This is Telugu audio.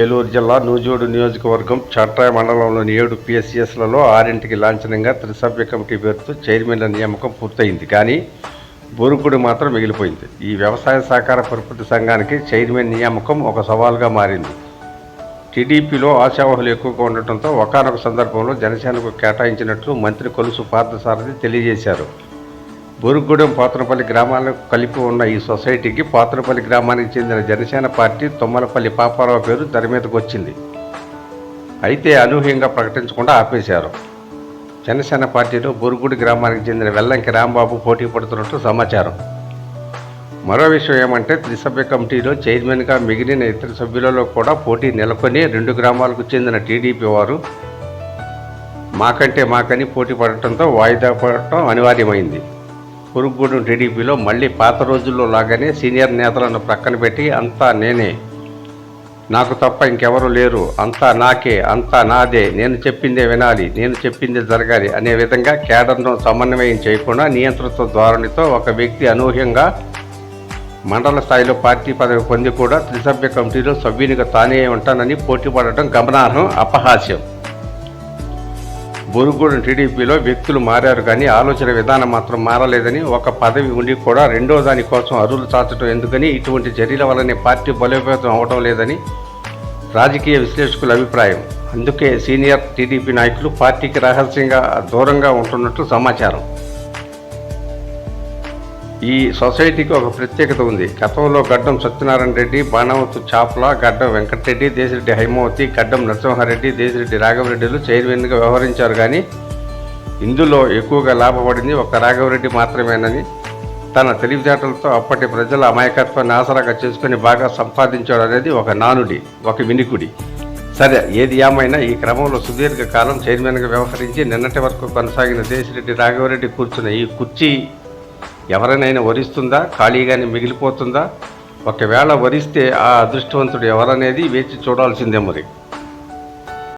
ఏలూరు జిల్లా నూజోడు నియోజకవర్గం చట్రాయ మండలంలోని ఏడు పిఎస్సిఎస్లలో ఆరింటికి లాంఛనంగా త్రిసభ్య కమిటీ పేరుతో చైర్మన్ల నియామకం పూర్తయింది. కానీ బోరుకుడి మాత్రం మిగిలిపోయింది. ఈ వ్యవసాయ సహకార పరిపృతి సంఘానికి చైర్మన్ నియామకం ఒక సవాల్గా మారింది. టీడీపీలో ఆశావహులు ఎక్కువగా ఉండటంతో ఒకనొక సందర్భంలో జనసేనకు కేటాయించినట్లు మంత్రి కొలుసు పార్థసారథి తెలియజేశారు. బొరుగుగూడెం పాత్రపల్లి గ్రామాలకు కలిపి ఉన్న ఈ సొసైటీకి పాత్రపల్లి గ్రామానికి చెందిన జనసేన పార్టీ తొమ్మలపల్లి పాపారావు పేరు తెర మీదకు వచ్చింది. అయితే అనూహ్యంగా ప్రకటించకుండా ఆపేశారు. జనసేన పార్టీలో బొరుగుడి గ్రామానికి చెందిన వెల్లంకి రాంబాబు పోటీ పడుతున్నట్టు సమాచారం. మరో విషయం ఏమంటే త్రిసభ్య కమిటీలో చైర్మన్గా మిగిలిన ఇతర సభ్యులలో కూడా పోటీ నెలకొని రెండు గ్రామాలకు చెందిన టీడీపీ వారు మాకంటే మాకని పోటీ పడటంతో వాయిదా పడటం అనివార్యమైంది. పురుగుగూడెం టీడీపీలో మళ్ళీ పాత రోజుల్లో లాగానే సీనియర్ నేతలను ప్రక్కన పెట్టి అంతా నేనే. నాకు తప్ప ఇంకెవరు లేరు. అంతా నాకే అంతా నాదే. నేను చెప్పిందే వినాలి నేను చెప్పిందే జరగాలి అనే విధంగా కేడర్ను సమన్వయం చేయకుండా నియంత్రిత ధోరణితో ఒక వ్యక్తి అనూహ్యంగా మండల స్థాయిలో పార్టీ పదవి పొంది కూడా త్రిసభ్య కమిటీలో సభ్యునిగా తానే ఉంటానని పోటీ పడటం గమనార్హం అపహాస్యం. బొరుగుడు టీడీపీలో వ్యక్తులు మారారు కానీ ఆలోచన విధానం మాత్రం మారలేదని ఒక పదవి ఉండి కూడా రెండో దాని కోసం అరువులు చాచడం ఎందుకని ఇటువంటి చర్యల వల్లనే పార్టీ బలోపేతం అవడం లేదని రాజకీయ విశ్లేషకుల అభిప్రాయం. అందుకే సీనియర్ టీడీపీ నాయకులు పార్టీకి రహస్యంగా దూరంగా ఉంటున్నట్లు సమాచారం. ఈ సొసైటీకి ఒక ప్రత్యేకత ఉంది. గతంలో గడ్డం సత్యనారాయణ రెడ్డి బాణవత్ చాప్ల గడ్డం వెంకటరెడ్డి దేశిరెడ్డి హైమవతి గడ్డం నరసింహారెడ్డి దేశిరెడ్డి రాఘవరెడ్డిలు చైర్మన్గా వ్యవహరించారు కానీ ఇందులో ఎక్కువగా లాభపడింది ఒక రాఘవరెడ్డి మాత్రమేనని తన తెలివితేటలతో అప్పటి ప్రజల అమాయకత్వాన్ని ఆసరాగా చేసుకుని బాగా సంపాదించాడు అనేది ఒక నానుడి ఒక వినికుడి. సరే ఏది ఏమైనా ఈ క్రమంలో సుదీర్ఘకాలం చైర్మన్గా వ్యవహరించి నిన్నటి వరకు కొనసాగిన దేశిరెడ్డి రాఘవరెడ్డి కూర్చున్న ఈ కుర్చీ ఎవరినైనా వరిస్తుందా? ఖాళీగానే మిగిలిపోతుందా? ఒకవేళ వరిస్తే ఆ అదృష్టవంతుడు ఎవరనేది వేచి చూడాల్సిందే మరి.